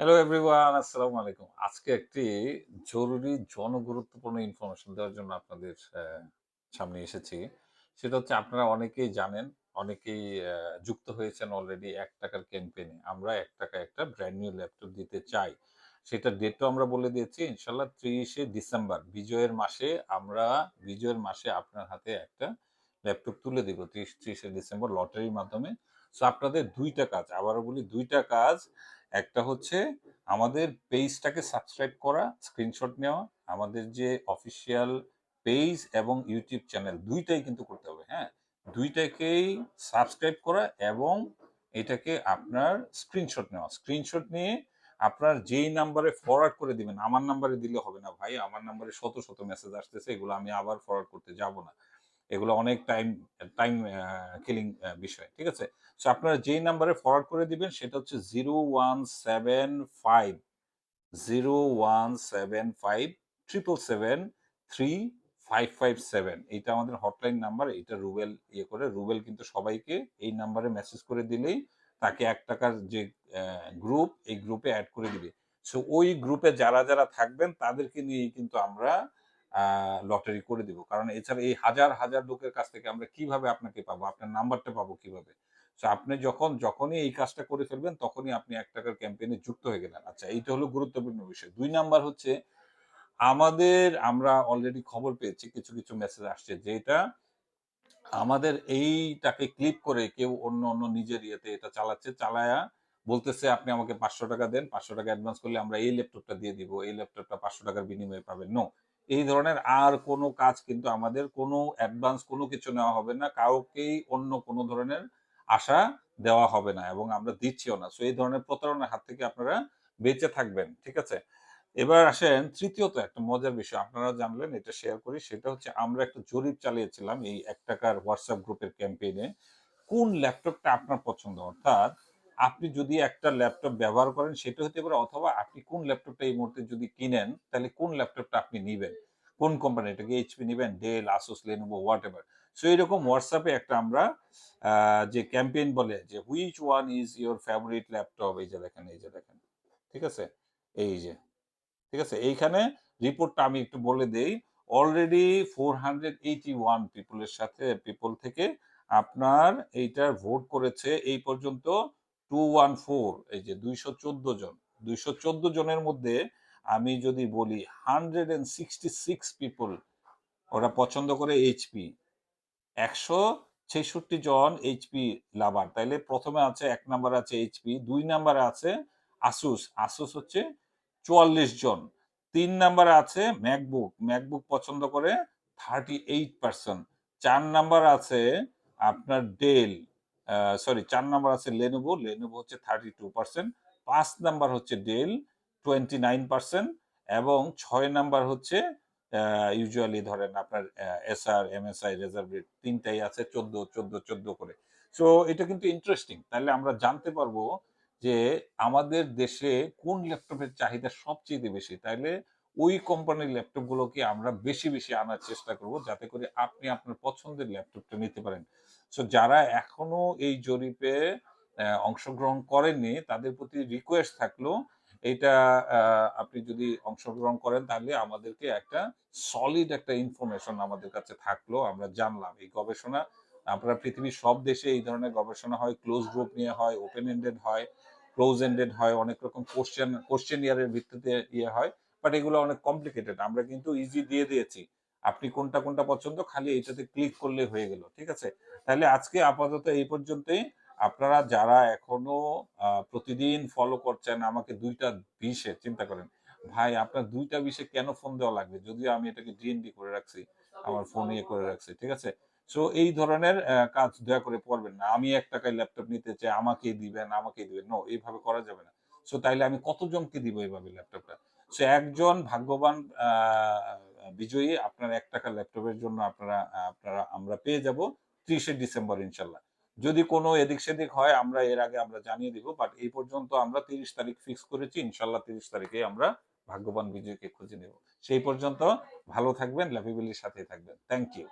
Hello everyone আসসালামু আলাইকুম আজকে একটি জরুরি জনগুরুত্বপূর্ণ ইনফরমেশন দেওয়ার জন্য আপনাদের সামনে এসেছি। সেটা হচ্ছে আপনারা অনেকেই জানেন, অনেকেই যুক্ত হয়েছেন অলরেডি এক টাকার ক্যাম্পেইনে আমরা এক টাকা একটা ব্র্যান্ড নিউ ল্যাপটপ দিতে চাই। সেটা ডেটও আমরা বলে দিয়েছি ইনশাল্লাহ ত্রিশে ডিসেম্বর। বিজয়ের মাসে আমরা, বিজয়ের মাসে আপনার হাতে একটা ল্যাপটপ তুলে দিব, ত্রিশ, ত্রিশে ডিসেম্বর লটারির মাধ্যমে। সো আপনাদের দুইটা কাজ। আবারও বলি, দুইটা কাজ। একটা হচ্ছে আমাদের পেজটাকে সাবস্ক্রাইব করা স্ক্রিনশট নেওয়া, আমাদের যে অফিসিয়াল পেজ এবং ইউটিউব চ্যানেল দুইটাই কিন্তু করতে হবে হ্যাঁ? দুইটাকেই সাবস্ক্রাইব করা এবং এটাকে আপনার স্ক্রিনশট নেওয়া। স্ক্রিনশট নিয়ে আপনার যেই নাম্বারে ফরওয়ার্ড করে দিবেন, আমার নাম্বারে দিলে হবে না ভাই, আমার নাম্বারে শত শত মেসেজ আসতেছে, এগুলো আমি আবার ফরওয়ার্ড করতে যাব না। এগুলো অনেক টাইম টাইম কিলিং বিষয়, ঠিক আছে? সো আপনারা যেই নাম্বারে ফরওয়ার্ড করে দিবেন, সেটা হচ্ছে zero one seven five zero one seven five triple seven three five five seven এইটা আমাদের হটলাইন নাম্বার এটা রুবেল ইয়ে করে, রুবেল কিন্তু সবাইকে এই নাম্বারে মেসেজ করে দিলেই তাকে এক টাকার যে গ্রুপ এই গ্রুপে অ্যাড করে দিবে। সো ওই গ্রুপে যারা যারা থাকবেন, তাদেরকে নিয়েই কিন্তু আমরা লটারি করে দিব। কারণ এছাড়া এই হাজার হাজার লোকের কাছ থেকে আমরা কীভাবে আপনাকে পাবো? আপনার নাম্বারটা পাবো কীভাবে? আপনি যখন, যখনই এই কাজটা করে ফেলবেন, তখনই আপনি এক টাকার ক্যাম্পেইনে যুক্ত হয়ে গেলেন। আচ্ছা এইটা হলো গুরুত্বপূর্ণ বিষয়। দুই নাম্বার হচ্ছে, আমাদের, আমরা অলরেডি খবর পেয়েছি, কিছু কিছু মেসেজ আসছে, যেটা আমাদের এইটাকে ক্লিক করে কেউ অন্য অন্য নিজের ইয়েতে এটা চালাচ্ছে, চালায়া বলতেছে, আপনি আমাকে পাঁচশো টাকা দেন, পাঁচশো টাকা অ্যাডভান্স করলে আমরা এই ল্যাপটপটা দিয়ে দিব, এই ল্যাপটপটা পাঁচশো টাকার বিনিময়ে পাবেন। নো এই ধরনের আর কোনো কাজ কিন্তু আমাদের কোনো অ্যাডভান্স কোনো কিছু নেওয়া হবে না, কাউকেই অন্য কোনো ধরনের আশা দেওয়া হবে না এবং আমরা দিচ্ছিও না। সো এই ধরনের প্রতারণার হাত থেকে আপনারা বেঁচে থাকবেন, ঠিক আছে? এবার আসেন তৃতীয়ত একটা মজার বিষয় আপনারা জানলেন, এটা শেয়ার করি, সেটা হচ্ছে আমরা একটা জরিপ চালিয়েছিলাম এই এক টাকার হোয়াটসঅ্যাপ গ্রুপের ক্যাম্পেইনে কোন ল্যাপটপটা আপনার পছন্দ? অর্থাৎ আপনি যদি একটা ল্যাপটপ ব্যবহার করেন, সেটা হতে পারে অথবা আপনি কোন ল্যাপটপটা এই মুহূর্তে যদি কিনেন, তাহলে কোন ল্যাপটপটা আপনি নেবেন? কোন কোম্পানি এটাকে এইচপি নিবেন? Dell Asus Lenovo whatever so এরকম হোয়াটসঅ্যাপে একটা আমরা যে ক্যাম্পেইন বলে যে which one is your favourite laptop এই যে দেখেন, এই যে দেখেন। ঠিক আছে? এই যে। ঠিক আছে? এইখানে রিপোর্টটা আমি একটু বলে দেই। Already four hundred eighty one পিপলের সাথে পিপল থেকে আপনার এইটার ভোট করেছে এই পর্যন্ত। টু ওয়ান ফোর এই যে দুইশো চোদ্দ জন। দুইশো চোদ্দ জনের মধ্যে আমি যদি বলি hundred and sixty six people ওরা পছন্দ করে এইচপি একশো ছেষট্টি জন এইচপি লাভার তাইলে প্রথমে আছে, এক নাম্বার আছে এইচপি দুই নাম্বারে আছে আসুস আসুস হচ্ছে চুয়াল্লিশ জন। তিন নাম্বারে আছে ম্যাকবুক ম্যাকবুক পছন্দ করে থার্টি এইট পার্সেন্ট চার নাম্বার আছে আপনার ডেল সরি চার নাম্বার আছে লেনোভো লেনোভো হচ্ছে থার্টি টু পার্সেন্ট পাঁচ নাম্বার হচ্ছে ডেল টোয়েন্টি নাইন পার্সেন্ট এবং ছয় নাম্বার হচ্ছে ইউজুয়ালি ধরেন আপনার এসআর এমএসআই রেজার্ভেট তিনটাই আছে, চোদ্দ চোদ্দ চোদ্দ করে। সো এটা কিন্তু ইন্টারেস্টিং তাহলে আমরা জানতে পারব যে আমাদের দেশে কোন ল্যাপটপের চাহিদা সবচেয়ে বেশি? তাইলে ওই কোম্পানির ল্যাপটপগুলোকে আমরা বেশি বেশি আনার চেষ্টা করব যাতে করে আপনি আপনার পছন্দের ল্যাপটপটা নিতে পারেন। সো যারা এখনও এই জরিপে অংশগ্রহণ করেননি, তাদের প্রতি রিকোয়েস্ট থাকল, এটা আপনি যদি অংশগ্রহণ করেন তাহলে আমাদেরকে একটা সলিড একটা ইনফরমেশন আমাদের কাছে থাকল, আমরা জানলাম। এই গবেষণা আপনারা পৃথিবীর সব দেশে এই ধরনের গবেষণা হয় ক্লোজ গ্রুপ নিয়ে হয় ওপেন এন্ডেড হয় ক্লোজ এন্ডেড হয়, অনেক রকম কোশ্চেন কোশ্চেন ইয়ারের ভিত্তিতে ইয়ে হয়। বাট এগুলো অনেক কমপ্লিকেটেড আমরা কিন্তু ইজি দিয়ে দিয়েছি। আপনি কোনটা কোনটা পছন্দ, খালি এইটাতে ক্লিক করলে হয়ে গেল, ঠিক আছে? তাহলে আজকে আপাতত এই পর্যন্তই। আপনারা যারা এখনও প্রতিদিন ফলো করছেন, আমাকে দুইটা বিশে চিন্তা করেন। ভাই, আপনার দুইটা বিশে কেন ফোন দেওয়া লাগবে? যদিও আমি এটাকে ডিএনডি করে রাখছি, আমার ফোন ইয়ে করে রাখছি, ঠিক আছে? সো এই ধরনের কাজ দয়া করে করবেন না। আমি এক টাকায় ল্যাপটপ নিতে চাই, আমাকেই দিবেন আমাকেই দিবেন। নো এইভাবে করা যাবে না। সো তাইলে আমি কতজনকে দিব এইভাবে ল্যাপটপটা সো একজন ভাগ্যবান বিজয়ী আপনার এক টাকা ল্যাপটপের জন্য আপনারা আপনারা, আমরা পেয়ে যাব ত্রিশে ডিসেম্বর ইনশাল্লাহ। যদি কোনো এদিক সেদিক হয়, আমরা এর আগে আমরা জানিয়ে দিব বাট এই পর্যন্ত আমরা তিরিশ তারিখ ফিক্স করেছি, ইনশাল্লাহ তিরিশ তারিখে আমরা ভাগ্যবান বিজয়কে খুঁজে নেব। সেই পর্যন্ত ভালো থাকবেন ল্যাপিবিলির সাথে থাকবেন। Thank you